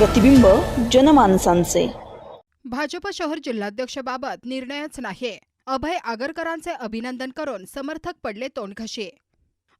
प्रतिबिंब जनमानसांचे. भाजप शहर जिल्हाध्यक्षबाबत निर्णयच नाही अभय आगरकरांचे अभिनंदन करून समर्थक पडले तोंडघशी.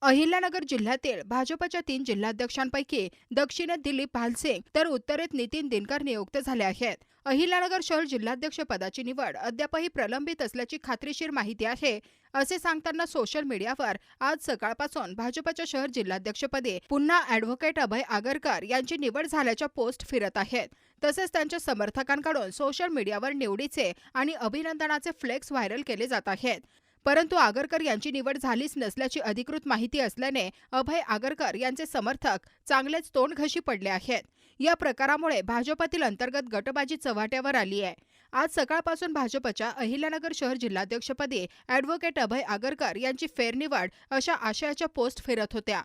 अहिल्यानगर जिल्ह्यातील भाजपच्या तीन जिल्हाध्यक्षांपैकी दक्षिणेत दिलीप भालसिंग तर उत्तरेत नितीन दिनकर नियुक्त झाले आहेत. अहिल्यानगर शहर जिल्हाध्यक्ष पदाची निवड अद्यापही प्रलंबित असल्याची खात्रीशीर माहिती आहे असे सांगताना सोशल मीडियावर आज सकाळपासून भाजपच्या शहर जिल्हाध्यक्षपदी पुन्हा अॅडव्होकेट अभय आगरकर यांची निवड झाल्याच्या पोस्ट फिरत आहेत. तसेच त्यांच्या समर्थकांकडून सोशल मीडियावर निवडीचे आणि अभिनंदनाचे फ्लेक्स व्हायरल केले जात आहेत. परंतु आगरकर यांची निवड झालीच नसल्याची अधिकृत माहिती असल्याने अभय आगरकर यांचे समर्थक चांगलेच तोंडघशी पडले आहेत. या प्रकारामुळे भाजपातील अंतर्गत गटबाजी चव्हाट्यावर आली आहे. आज सकाळपासून भाजपच्या अहिल्यानगर शहर जिल्हाध्यक्षपदी अॅडव्होकेट अभय आगरकर यांची फेरनिवड अशा आशयाच्या पोस्ट फिरत होत्या.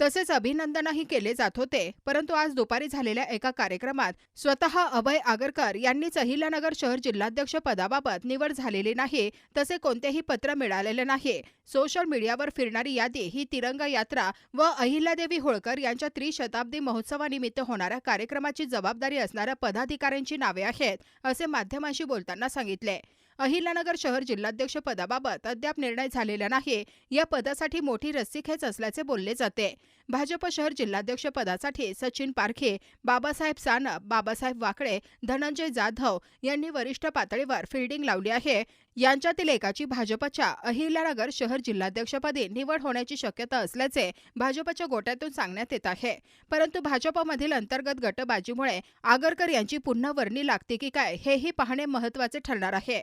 तसेच अभिनंदनही केले जात होते. परंतु आज दुपारी झालेल्या एका कार्यक्रमात स्वतः अभय आगरकर यांनीच अहिल्यानगर शहर जिल्हाध्यक्ष पदाबाबत निवड झालेली नाही तसे कोणतेही पत्र मिळालेले नाही. सोशल मीडियावर फिरणारी यादी ही तिरंगा यात्रा व अहिल्यादेवी होळकर यांच्या त्रिशताब्दी महोत्सवानिमित्त होणाऱ्या कार्यक्रमाची जबाबदारी असणाऱ्या पदाधिकाऱ्यांची नावे आहेत असे माध्यमांशी बोलताना सांगितले. अहिल्यानगर शहर जिल्हाध्यक्ष पदाबाबत अद्याप निर्णय झालेला नाही या पदासाठी मोठी रस्सीखेच असल्याचे बोलले जाते. भाजप शहर जिल्हाध्यक्ष पदासाठी सचिन पारखे बाबासाहेब सानप बाबासाहेब वाकळे धनंजय जाधव यांनी वरिष्ठ पातळीवर फिल्डिंग लावली आहे. यांच्यातील एकाची भाजपच्या अहिल्यानगर शहर जिल्हाध्यक्षपदी निवड होण्याची शक्यता असल्याचे भाजपच्या गोट्यातून सांगण्यात येत आहे. परंतु भाजपमधील अंतर्गत गटबाजीमुळे आगरकर यांची पुन्हा वर्णी लागते की काय हेही पाहणे महत्त्वाचे ठरणार आहे.